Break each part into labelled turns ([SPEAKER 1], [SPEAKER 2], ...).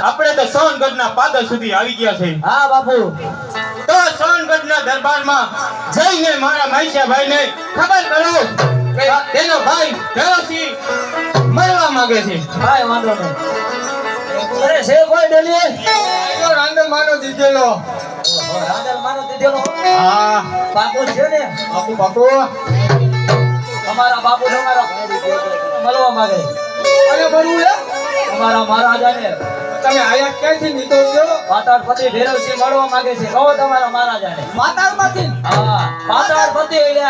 [SPEAKER 1] આપણે તો સોનગઢ ના પાદર સુધી આવી ગયા છે
[SPEAKER 2] હા બાપુ.
[SPEAKER 1] તો સોનગઢ ના દરબારમાં જઈને મારા મહેશ્યાભાઈ ને ખબર કરો કે તેનો ભાઈ ધરોસિંહ મળવા માંગે છે.
[SPEAKER 2] ભાઈ વાંધો નહીં. અરે છે કોઈ ડેલી
[SPEAKER 1] રાંધો માનો દીધેલો.
[SPEAKER 2] રાંધેલ માનો દીધેલો
[SPEAKER 1] હા.
[SPEAKER 2] બાપુ છે ને?
[SPEAKER 1] બાપુ બાપુ.
[SPEAKER 2] અમારા બાપુ તમારા મળવા માંગે.
[SPEAKER 1] અને બરું લે.
[SPEAKER 2] અમારા મહારાજાને
[SPEAKER 1] તમે આયા ક્યાંથી નીકળો
[SPEAKER 2] પાતાળપતિ ભૈરવસિંહ મળવા માંગે છે. કહો તમારા મહારાજાને.
[SPEAKER 1] માતામાંથી
[SPEAKER 2] હા પાતાળપતિ એટલે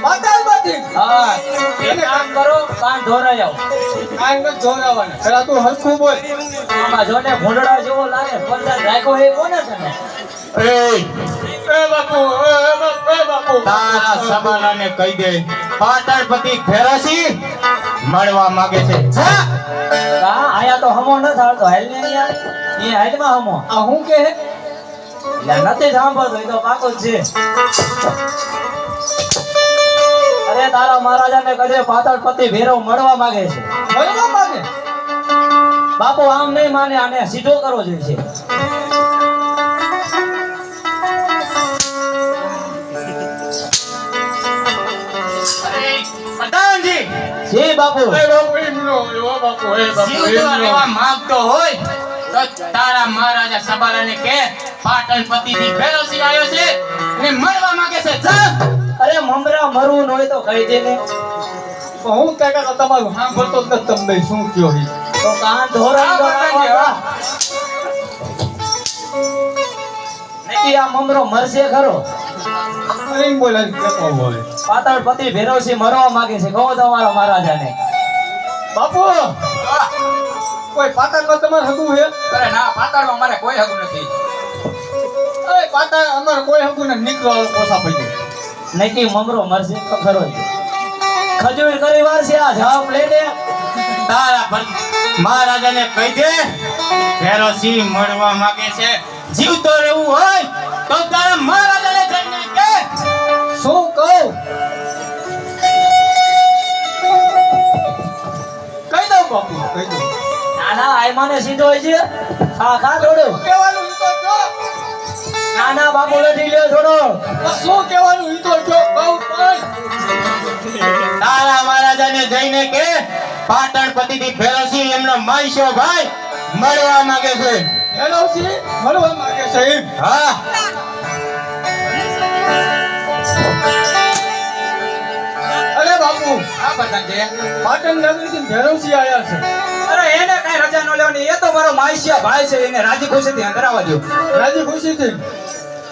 [SPEAKER 1] માતામાંથી
[SPEAKER 2] હા. એક કામ કરો કાન ધોરાઈ આવો
[SPEAKER 1] કાંઈ ન જોડાવાના પેલા તું હરખું બોલ.
[SPEAKER 2] આમાં જોને ભોંડડા જેવો લાગે પંદર રાખો એ કોને તને
[SPEAKER 1] તારા કહી દે પાટણપતિ ભેરાસી મળવા માંગે છે.
[SPEAKER 2] આયા તો હમો ન થાળતો. હેલ ને યાર એ હેડમાં હમો?
[SPEAKER 1] આ હું કે?
[SPEAKER 2] નથી સાંભળતો એ તો પાકો જ છે. અરે તારા મહારાજાને કદે પાતાળપતિ ભૈરવ મળવા માંગે છે.
[SPEAKER 1] મળવા માંગે?
[SPEAKER 2] બાપુ આમ નહીં માને આને સીધો કરવો જોઈએ છે જી બાપુ.
[SPEAKER 1] એ બાપુ એમનો એવો બાપુ એ બાપુ એમનો રહેવા માંગતો હોય તો તારા મહારાજા સબાલાને કે પાટણથી ભેરોસી આવ્યો છે અને મળવા માંગે છે જા
[SPEAKER 2] અરે મમરા મરવું ન હોય તો કહી દે ને
[SPEAKER 1] હું કાકા તમારું સાંભળતો જ તમને શું કયો
[SPEAKER 2] તો કાન ધોરા આ મમરો મરશે ખરો.
[SPEAKER 1] એમ બોલે કેતો હોય.
[SPEAKER 2] પાતાળપતિ ભૈરવસિંહ મરવા માંગે છે. કહો તમારા મહારાજાને.
[SPEAKER 1] બાપુ! કોઈ પાતાળમાં તમારે હગું છે?
[SPEAKER 3] અરે ના પાતાળમાં મારે કોઈ હગું નથી.
[SPEAKER 1] અરે પાતાળ અમારે કોઈ હગું નથી. નીકળો પોસા. પડી
[SPEAKER 2] નક્કી મમરો મરશે તો ખરો ખજૂર કરી વાર છે આ જવાબ લઈને
[SPEAKER 1] તારા મહારાજાને કહી દે ભેરોસી મળવા માંગે છે. જીવતો રહેવું હોય તો તારા કે
[SPEAKER 2] શું કહું?
[SPEAKER 1] કહી દઉં બાપુ કહી દઉં.
[SPEAKER 2] નાના ના આયમાને સીધો હોય છે ખા ખા થોડું.
[SPEAKER 1] કહેવાનું ઈ તો જો
[SPEAKER 2] ના ના બાપુ નથી લ્યો થોડો.
[SPEAKER 1] શું કહેવાનું ઈ તો જો કહું પણ તારા મહારાજાને જઈને કે પાટણપતિ થી ફેરોસી એમનો માઈશો ભાઈ મળવા માંગે છે. ફેરોસી મળવા માંગે છે હા. અરે બાપુ
[SPEAKER 3] હા પ્રધાનજી
[SPEAKER 1] પાટણ નગરી થી ભેરોસી આયા છે.
[SPEAKER 3] અરે એને કઈ રજા ન લેવાની એ તો મારો માઈશિયા ભાઈ છે એને રાજી ખુશીથી અંતરાવા દો
[SPEAKER 1] રાજી ખુશી થી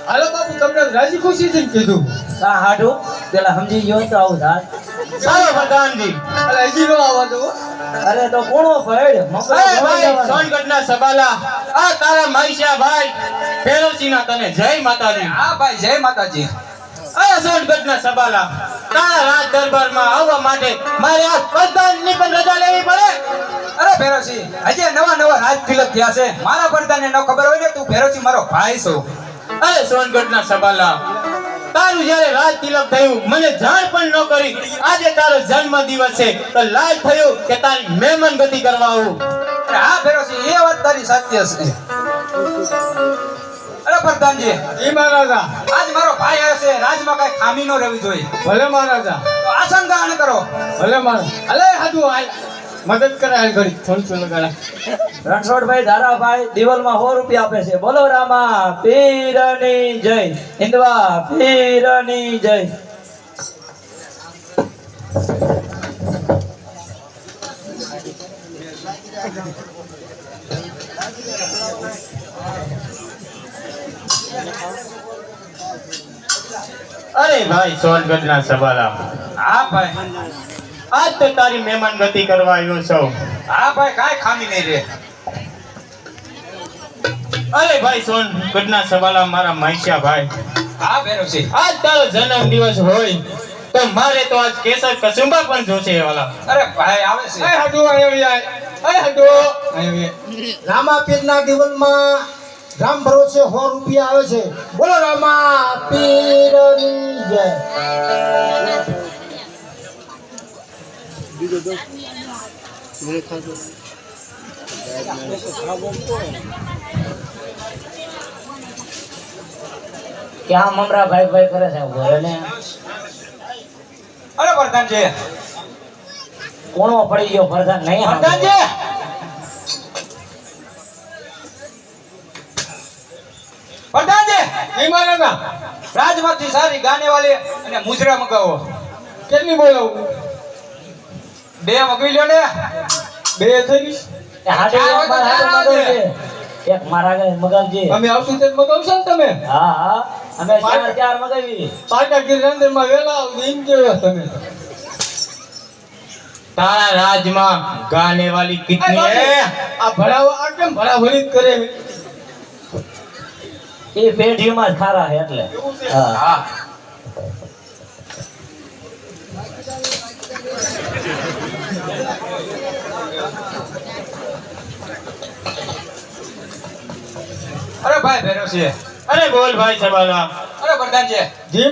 [SPEAKER 1] હાલો બાપુ તમને રાજી ખુશી થી કીધું.
[SPEAKER 2] કા હાડું પેલા સમજી ગયો તો આવું થાય.
[SPEAKER 1] ચાલો પ્રધાનજી. અરે હજી નો આવવા દો.
[SPEAKER 2] અરે તો કોણો પડ
[SPEAKER 1] અરે ભાઈ સોનગઢના સબાલા આ તારા માઈશા ભાઈ ફેરોસીના તને જય માતાજી.
[SPEAKER 3] હા ભાઈ જય માતાજી.
[SPEAKER 1] આ સોનગઢના સબાલા. તારા રાજ દરબારમાં આવવા માટે મારે આ પ્રધાનની પણ રજા લેવી પડે.
[SPEAKER 3] અરે ભેરોસી હજી નવા નવા રાજ તિલક થયા છે. મારા પડદાને ન ખબર હોય ને તું ભેરોસી મારો ભાઈ છો.
[SPEAKER 1] અરે સોનગઢના સબાલા તારું જ્યારે રાજ તિલક થયું મને જાણ પણ ન કરી. આજે તારો જન્મ દિવસ છે. તો લાજ થયું કે તારી મહેમાન ગતિ કરવા આવું.
[SPEAKER 3] હા ભેરોસી એ વાત તારી સાચી છે અરે પ્રધાનજી.
[SPEAKER 1] જી મહારાજા.
[SPEAKER 3] આજ મારો ભાઈ આવ્યો છે. રાજમાં કઈ ખામી ન રહેવી જોઈએ.
[SPEAKER 1] ભલે મહારાજા.
[SPEAKER 3] તો આસન ગ્રહણ કરો.
[SPEAKER 1] ભલે મહારાજ. અલે હાજુ હાલ. મદદ કરે હાલ ઘડી.
[SPEAKER 2] રણછોડભાઈ ધારાભાઈ દિવાલમાં સો રૂપિયા આપે છે. બોલો રામા પીરની જય. હિન્દવા પીરની જય.
[SPEAKER 1] અરે ભાઈ સોનગઢના સબાલા
[SPEAKER 3] હા ભાઈ.
[SPEAKER 1] આજ તો તારી મહેમાન ગતિ કરવા આવ્યો છો.
[SPEAKER 3] હા ભાઈ કાંઈ ખામી નહીં રે
[SPEAKER 1] અરે ભાઈ સોનગઢના સબાલા મારા મહેશા ભાઈ
[SPEAKER 3] હા ભેરોસી
[SPEAKER 1] આજ તારો જન્મ દિવસ હોય તો મારે તો આજ કેસર કસુંબા પણ જોશે વાલા.
[SPEAKER 3] અરે ભાઈ આવે છે.
[SPEAKER 1] એ હડો આવ્યો એ હડો આવ્યો
[SPEAKER 4] રામાપીરના દિવલમાં રામ ભરોસે સો રૂપિયા આવે છે. બોલો રામા પીરની જય
[SPEAKER 2] ક્યાં મમરા ભાઈ ભાઈ કરે છે? બોલે ને.
[SPEAKER 3] અરે પ્રધાનજી.
[SPEAKER 2] કોણો પડી ગયો? પ્રધાન નહીં.
[SPEAKER 3] પ્રધાનજી! પ્રધાનજી રાજમાંથી સારી ગાને વાળી અને મુજરા મગાવો.
[SPEAKER 1] કેટલી બોલાવું?
[SPEAKER 3] બે મગવી લ્યો ને.
[SPEAKER 1] બે થઈ ગઈ
[SPEAKER 2] એ હાથે
[SPEAKER 3] ચાર
[SPEAKER 2] એક મારા
[SPEAKER 3] વાગે
[SPEAKER 2] હાથે
[SPEAKER 3] ચાર વાગે.
[SPEAKER 2] મગાવજે. એક મારા આગળ મગાવજે.
[SPEAKER 1] અમે આવશું તે મગાવશો ને તમે?
[SPEAKER 2] હા હા. અમે ચાર ચાર મગાવી
[SPEAKER 1] પાટા ગિરનારમાં વેલા આવું એમ કેવો તમે. તારા રાજમાં ગાને વાલી કિતની હે આ ભણાવા આ કેમ ભણાભણી કરે?
[SPEAKER 2] એ પેઢીમાં જ ખારા છે એટલે હા
[SPEAKER 3] હા અરે ભાઈ ભેરવસિંહ
[SPEAKER 1] અરે બોલ ભાઈ સબાલા
[SPEAKER 3] અરે પ્રધાનજી
[SPEAKER 1] જી